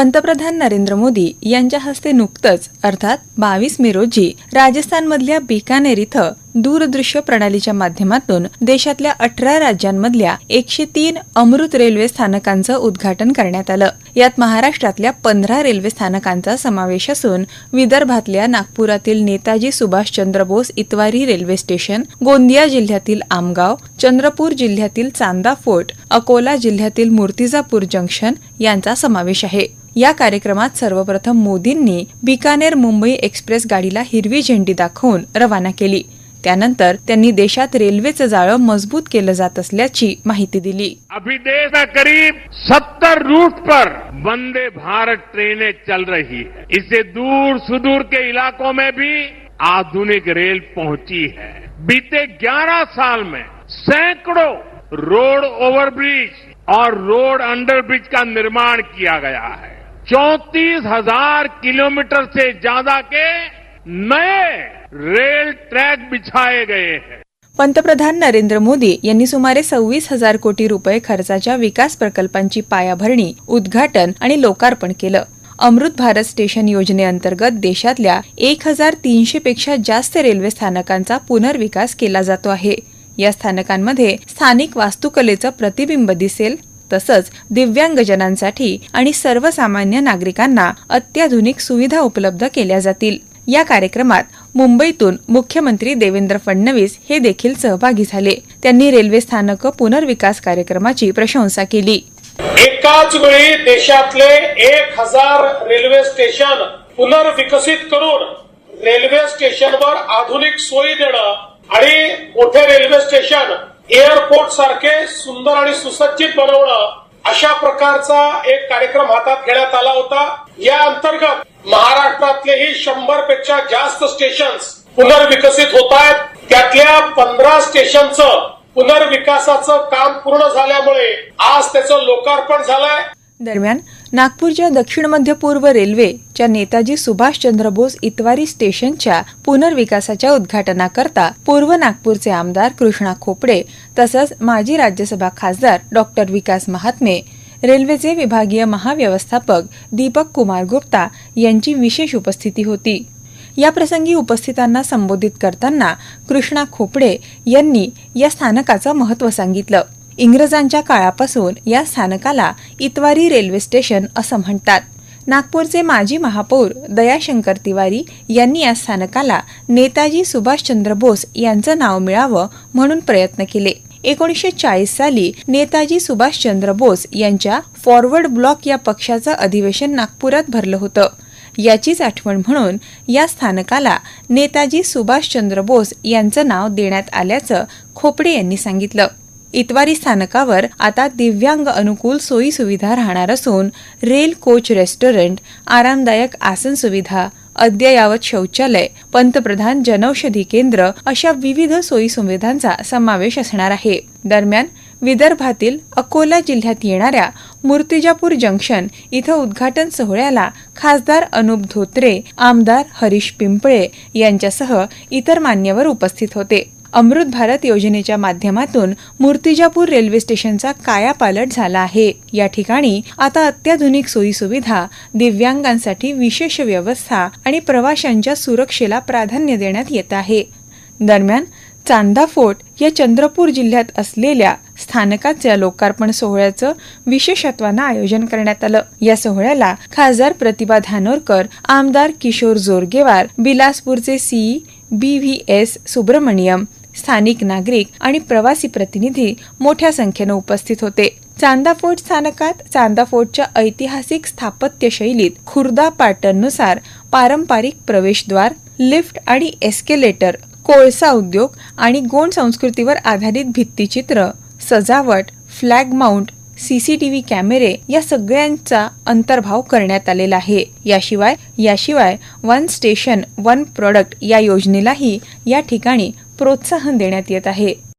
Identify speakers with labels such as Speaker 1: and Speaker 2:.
Speaker 1: पंतप्रधान नरेंद्र मोदी यांच्या हस्ते नुकतंच अर्थात बावीस मे रोजी राजस्थानमधल्या बिकानेर इथं दूरदृश्य प्रणालीच्या माध्यमातून देशातल्या अठरा राज्यांमधल्या एकशे तीन अमृत रेल्वे स्थानकांचं उद्घाटन करण्यात आलं. यात महाराष्ट्रातल्या पंधरा रेल्वे स्थानकांचा समावेश असून विदर्भातल्या नागपुरातील नेताजी सुभाषचंद्र बोस इतवारी रेल्वे स्टेशन गोंदिया जिल्ह्यातील आमगाव चंद्रपूर जिल्ह्यातील चांदा फोर्ट अकोला जिल्ह्यातील मूर्तिजापूर जंक्शन यांचा समावेश आहे. या कार्यक्रमात सर्वप्रथम मोदींनी बिकानेर मुंबई एक्सप्रेस गाडीला हिरवी झेंडी दाखवून रवाना केली. त्यानंतर त्यांनी देशात रेल्वेचं जाळं मजबूत केलं जात असल्याची माहिती दिली.
Speaker 2: अभी देश में करीब 70 रूट पर वंदे भारत ट्रेनें चल रही है। इसे दूर सुदूर के इलाकों में भी आधुनिक रेल पहुंची है। बीते 11 साल में सैकड़ों रोड ओवरब्रिज और रोड अंडरब्रिज का निर्माण किया गया है। चौंतीस हजार किलोमीटर से ज्यादा के नए रेल ट्रैक बिछाए गए हैं।
Speaker 1: पंतप्रधान नरेंद्र मोदी यांनी सुमारे सव्वीस हजार कोटी रुपये खर्चाच्या विकास प्रकल्पांची पायाभरणी उद्घाटन आणि लोकार्पण केलं. अमृत भारत स्टेशन योजनेअंतर्गत देशातल्या एक हजार तीनशे पेक्षा जास्त रेल्वे स्थानकांचा पुनर्विकास केला जातो आहे. या स्थानकांमध्ये स्थानिक वास्तुकलेचं प्रतिबिंब दिसेल तसंच दिव्यांगजनांसाठी आणि सर्वसामान्य नागरिकांना अत्याधुनिक सुविधा उपलब्ध केल्या जातील. या कार्यक्रमात मुंबईतून मुख्यमंत्री देवेंद्र फडणवीस हे देखील सहभागी झाले. त्यांनी रेल्वे स्थानक पुनर्विकास कार्यक्रमाची प्रशंसा केली.
Speaker 3: एकाच वेळी देशातले एक हजार रेल्वे स्टेशन पुनर्विकसित करून रेल्वे स्टेशनवर आधुनिक सोयी देणं आणि मोठे रेल्वे स्टेशन एअरपोर्ट सारखे सुंदर आणि सुसज्जित बनवणं अशा प्रकारचा एक कार्यक्रम हातात घेण्यात आला होता. या अंतर्गत महाराष्ट्रातलेही शंभरपेक्षा जास्त स्टेशन्स पुनर्विकसित होत आहेत. त्यातल्या पंधरा स्टेशनचं पुनर्विकासाचं काम पूर्ण झाल्यामुळे आज त्याचं लोकार्पण झालंय.
Speaker 1: दरम्यान नागपूरच्या दक्षिण मध्य पूर्व रेल्वेच्या नेताजी सुभाषचंद्र बोस इतवारी स्टेशनच्या पुनर्विकासाच्या उद्घाटनाकरता पूर्व नागपूरचे आमदार कृष्णा खोपडे तसंच माजी राज्यसभा खासदार डॉक्टर विकास महात्मे रेल्वेचे विभागीय महाव्यवस्थापक दीपक कुमार गुप्ता यांची विशेष उपस्थिती होती. या प्रसंगी उपस्थितांना संबोधित करताना कृष्णा खोपडे यांनी या स्थानकाचं महत्त्व सांगितलं. इंग्रजांच्या काळापासून या स्थानकाला इतवारी रेल्वे स्टेशन असं म्हणतात. नागपूरचे माजी महापौर दयाशंकर तिवारी यांनी या स्थानकाला नेताजी सुभाषचंद्र बोस यांचं नाव मिळावं म्हणून प्रयत्न केले. एकोणीसशे चाळीस साली नेताजी सुभाषचंद्र बोस यांच्या फॉरवर्ड ब्लॉक या पक्षाचं अधिवेशन नागपुरात भरलं होतं. याचीच आठवण म्हणून या स्थानकाला नेताजी सुभाषचंद्र बोस यांचं नाव देण्यात आल्याचं खोपडे यांनी सांगितलं. इतवारी स्थानकावर आता दिव्यांग अनुकूल सोयी सुविधा राहणार असून रेल कोच रेस्टॉरंट आरामदायक आसन सुविधा अद्ययावत शौचालय पंतप्रधान जनौषधी केंद्र अशा विविध सोयी सुविधांचा समावेश असणार आहे. दरम्यान विदर्भातील अकोला जिल्ह्यात येणाऱ्या मूर्तिजापूर जंक्शन इथं उद्घाटन सोहळ्याला खासदार अनुप धोत्रे आमदार हरीश पिंपळे यांच्यासह इतर मान्यवर उपस्थित होते. अमृत भारत योजनेच्या माध्यमातून मूर्तिजापूर रेल्वे स्टेशनचा कायापालट झाला आहे. या ठिकाणी आता अत्याधुनिक सोयीसुविधा दिव्यांगांसाठी विशेष व्यवस्था आणि प्रवाशांच्या सुरक्षेला प्राधान्य देण्यात येत आहे. दरम्यान चांदा फोर्ट या चंद्रपूर जिल्ह्यात असलेल्या स्थानकाच्या लोकार्पण सोहळ्याचं विशेषत्वानं आयोजन करण्यात आलं. या सोहळ्याला खासदार प्रतिभा धानोरकर आमदार Kishor Jorgewar बिलासपूरचे C B V S Subramanyam स्थानिक नागरिक आणि प्रवासी प्रतिनिधी मोठ्या संख्येनं उपस्थित होते. चांदा फोर्ट स्थानकात चांदा फोर्टच्या ऐतिहासिक स्थापत्य शैलीत खुर्दा पॅटर्ननुसार पारंपरिक प्रवेशद्वार लिफ्ट आणि एस्केलेटर कोळसा उद्योग आणि गोंड संस्कृतीवर आधारित भित्तिचित्र सजावट फ्लॅग माउंट सीसीटीव्ही कॅमेरे या सगळ्यांचा अंतर्भाव करण्यात आलेला आहे. याशिवाय याशिवाय वन स्टेशन वन प्रॉडक्ट या योजनेलाही या ठिकाणी प्रोत्साहन देण्यात येत आहे.